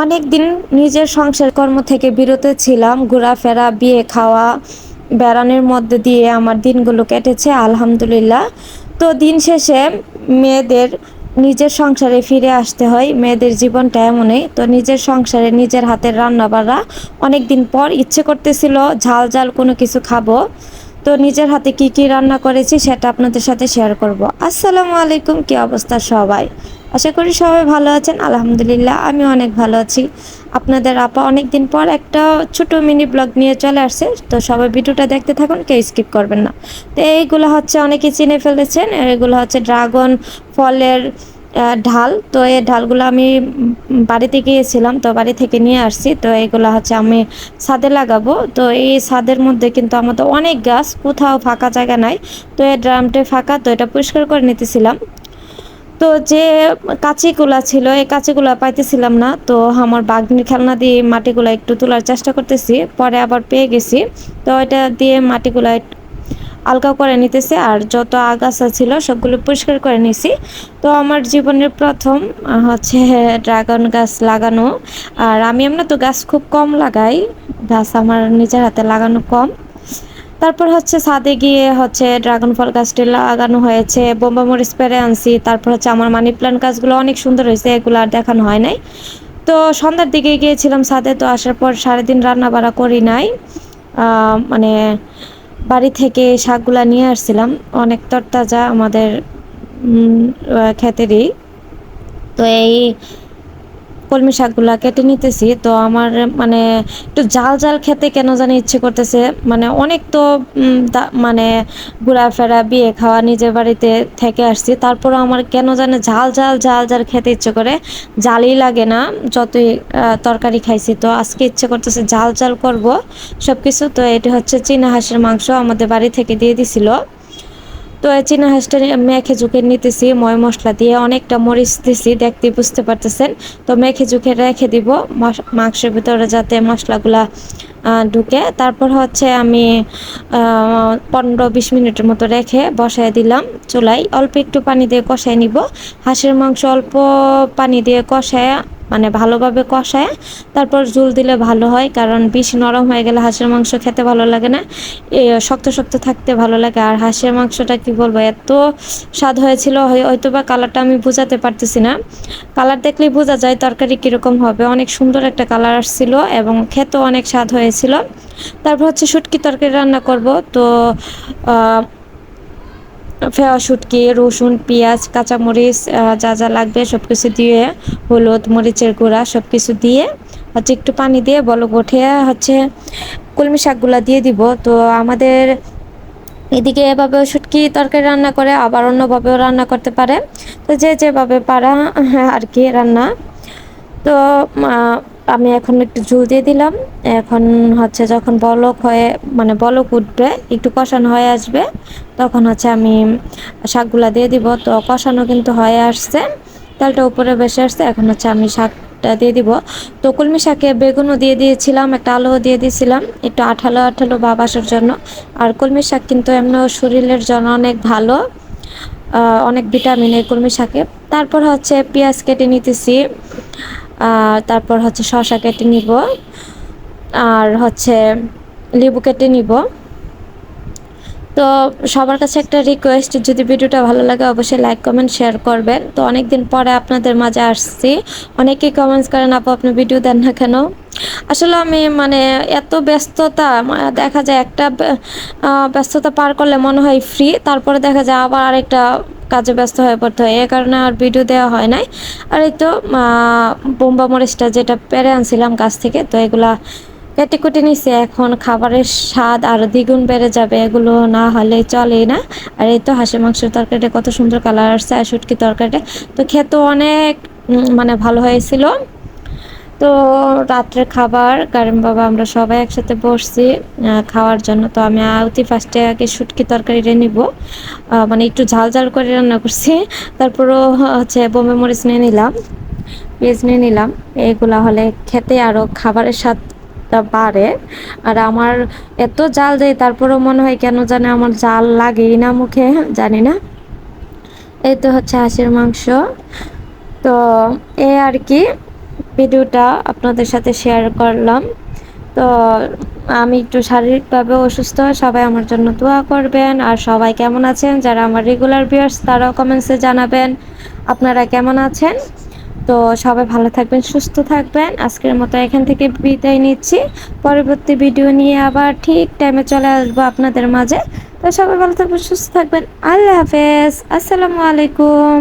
অনেক দিন নিজের সংসার কর্ম থেকে বিরত ছিলাম, ঘোরাফেরা, বিয়ে খাওয়া, বেড়ানোর মধ্যে দিয়ে আমার দিনগুলো কেটেছে, আলহামদুলিল্লাহ। তো দিন শেষে মেয়েদের নিজের সংসারে ফিরে আসতে হয়, মেয়েদের জীবনটা এমনই। তো নিজের সংসারে নিজের হাতের রান্না বাড়া অনেক দিন পর ইচ্ছে করতেছিল, ঝাল ঝাল কোনো কিছু খাব। তো নিজের হাতে কি কি রান্না করেছি সেটা আপনাদের সাথে শেয়ার করব। আসসালামু আলাইকুম, কি অবস্থা সবাই? আশা করি সবাই ভালো আছেন। আলহামদুলিল্লাহ আমি অনেক ভালো আছি। আপনাদের আপা অনেক দিন পর একটা ছোট মিনি ব্লগ নিয়ে চলে আসছে। তো সবাই ভিডিওটা দেখতে থাকুন, কেউ স্কিপ করবেন না। তো এইগুলো হচ্ছে অনেকে চিনে ফেলেছেন, এগুলো হচ্ছে ড্রাগন ফলের ঢাল। তো এই ঢালগুলো আমি বাড়িতে গিয়েছিলাম, তো বাড়ি থেকে নিয়ে আসছি। তো এগুলো হচ্ছে আমি ছাদে লাগাবো। তো এই ছাদের মধ্যে কিন্তু আমাদের অনেক গাছ, কোথাও ফাঁকা জায়গা নাই। তো এই ড্রামটা ফাঁকা, তো এটা পরিষ্কার করে নিতেছিলাম। তো যে কাঁচিগুলা ছিল, এই কাঁচিগুলা পাইতেছিলাম না। তো আমার বাগনির খেলনা দিয়ে মাটিগুলো একটু তোলার চেষ্টা করতেছি, পরে আবার পেয়ে গেছি। তো এটা দিয়ে মাটিগুলা আলগা করে নিতেছি, আর যত আগাছা ছিল সবগুলো পরিষ্কার করে নিছি। তো আমার জীবনের প্রথম হচ্ছে ড্রাগন গাছ লাগানো। আর আমি এমনি তো গাছ খুব কম লাগাই, গাছ আমার নিজের হাতে লাগানো কম। তারপর হচ্ছে ছাদে গিয়ে হচ্ছে ড্রাগন ফল গাছটি লাগানো হয়েছে, বোম্বা মরিচ পেরে আনছি, তারপর হচ্ছে আমার মানি প্ল্যান্ট গাছগুলো অনেক সুন্দর হয়েছে, এগুলো আর দেখানো হয় নাই। তো সন্ধ্যার দিকে গিয়েছিলাম ছাদে, তো আসার পর সারাদিন রান্না বাড়া করি নাই। মানে বাড়ি থেকে শাকগুলা নিয়ে আসছিলাম, অনেক তরতাজা আমাদের ক্ষেতেরই। তো এই কলমি শাকগুলা কেটে নিতেছি, তো আমার মানে একটু জাল জাল খেতে কেন জানি ইচ্ছে করতেছে। মানে অনেক তো মানে ঘোরাফেরা বিয়ে খাওয়া নিজের বাড়িতে থেকে আসছি। তারপরও আমার কেন জানে ঝাল ঝাল ঝাল ঝাল খেতে ইচ্ছে করে। জালই লাগে না, যতই তরকারি খাইছি, তো আজকে ইচ্ছে করতেছে ঝাল ঝাল করব। সব কিছু তো এটা হচ্ছে চীনা হাঁসের মাংস আমাদের বাড়ি থেকে দিয়ে দিছিল। তো চিনা হাঁসটা মেখে ঝুঁকে নিতেছি, ময় মশলা দিয়ে অনেকটা মরিচ দিছি, দেখতে বুঝতে পারতেছেন। তো মেখে ঝুঁকে রেখে দিব মাংসের ভিতরে যাতে মশলাগুলা ঢুকে। তারপর হচ্ছে আমি পনেরো বিশ মিনিটের মতো রেখে বসায় দিলাম চুলাই অল্প একটু পানি দিয়ে কষায় নিব। হাঁসের মাংস অল্প পানি দিয়ে কষায় মানে ভালোভাবে কষায়, তারপর ঝুল দিলে ভালো হয়, কারণ বেশি নরম হয়ে গেলে হাঁসের মাংস খেতে ভালো লাগে না। শক্ত শক্ত থাকতে ভালো লাগে, আর হাঁসের মাংসটা কি বলব, এত স্বাদ হয়েছিল হয়তো বা কালারটা আমি বোঝাতে পারতেছি না। কালার দেখলেই বোঝা যায় তরকারি কীরকম হবে। অনেক সুন্দর একটা কালার আসছিল এবং খেতেও অনেক স্বাদ হয়েছিল। তারপর হচ্ছে শুটকি তরকারি রান্না করব, তো শুটকি, রসুন, পেঁয়াজ, কাঁচামরিচ যা যা লাগবে সব কিছু দিয়ে, হলুদ, মরিচের গুঁড়া সব কিছু দিয়ে, হচ্ছে একটু পানি দিয়ে বলো উঠে হচ্ছে কলমি শাকগুলো দিয়ে দিব। তো আমাদের এদিকে এভাবেও শুটকি তরকারি রান্না করে, আবার অন্যভাবেও রান্না করতে পারে। তো যে যেভাবে পারা আর কি রান্না। তো আমি এখন একটু ঝুল দিয়ে দিলাম। এখন হচ্ছে যখন বলক হয়ে মানে বলক উঠবে, একটু কষানো হয়ে আসবে, তখন হচ্ছে আমি শাকগুলা দিয়ে দিব। তো কষানো কিন্তু হয়ে আসছে, তেলটা উপরে বেসে আসছে, এখন হচ্ছে আমি শাকটা দিয়ে দিব। তো কলমি শাকে বেগুনও দিয়ে দিয়েছিলাম, একটা আলুও দিয়ে দিয়েছিলাম, একটু আঠালো আঠালো ভাব আসার জন্য। আর কলমি শাক কিন্তু এমন শরীরের জন্য অনেক ভালো অনেক ভিটামিন এই কলমি শাকে। তারপর হচ্ছে পেঁয়াজ কেটে নিতেছি। তারপর হচ্ছে শশা কেটে নিব। আর হচ্ছে লেবু কেটে নিব। তো সবার কাছে একটা রিকোয়েস্ট যদি ভিডিওটা ভালো লাগে অবশ্যই লাইক কমেন্ট শেয়ার করবেন। তো অনেক দিন পরে আপনাদের মাঝে আসছি। অনেকেই কমেন্টস করেন, আপু, আপনি ভিডিও দেন না কেন? আসলে আমি মানে এত ব্যস্ততা দেখা যায় একটা ব্যস্ততা পার করলে মনে হয় ফ্রি তারপরে দেখা যায় আবার আরেকটা কাজে ব্যস্ত হয়ে পড়তে হয়। এ কারণে আর ভিডিও দেওয়া হয় নাই। আর এই তো বোম্বা মরিচটা যেটা পেরে আনছিলাম গাছ থেকে, তো এগুলা কেটে কুটে নিছে। এখন খাবারের স্বাদ আরও দ্বিগুণ বেড়ে যাবে। এগুলো না হলে চলে না। আর এই তো হাঁসের মাংসের তরকারিটা কত সুন্দর কালার আসছে, আর শুটকি তরকারিটা। তো খেতে অনেক মানে ভালো হয়েছিল। তো রাত্রের খাবার, কারণ বাবা আমরা সবাই একসাথে বসছি খাওয়ার জন্য। তো আমি অতি ফার্স্টে আগে শুটকি তরকারিটা নিব। মানে একটু ঝাল ঝাল করে রান্না করছি। তারপরও হচ্ছে বোমে মরিচ নিয়ে নিলাম, পেঁয়াজ নিয়ে নিলাম। এগুলা হলে খেতে আরও খাবারের স্বাদ বাড়ে। আর আমার এত জাল দেয় তারপরেও মনে হয় কেন জানে আমার জাল লাগেই না মুখে, জানি না। এই তো হচ্ছে হাঁসের মাংস। তো এ আর কি ভিডিওটা আপনাদের সাথে শেয়ার করলাম। তো আমি একটু শারীরিকভাবে অসুস্থ, সবাই আমার জন্য দোয়া করবেন। আর সবাই কেমন আছেন? যারা আমার রেগুলার ভিউয়ার্স তারাও কমেন্টসে জানাবেন। আপনারা কেমন আছেন? তো সবাই ভালো থাকবেন, সুস্থ থাকবেন। আজকের মতো এখান থেকে বিদায় নিচ্ছি। পরবর্তী ভিডিও নিয়ে আবার ঠিক টাইমে চলে আসব আপনাদের মাঝে। তো সবাই ভালো থাকবেন, সুস্থ থাকবেন। আল্লাহ হাফেজ। আসসালামু আলাইকুম।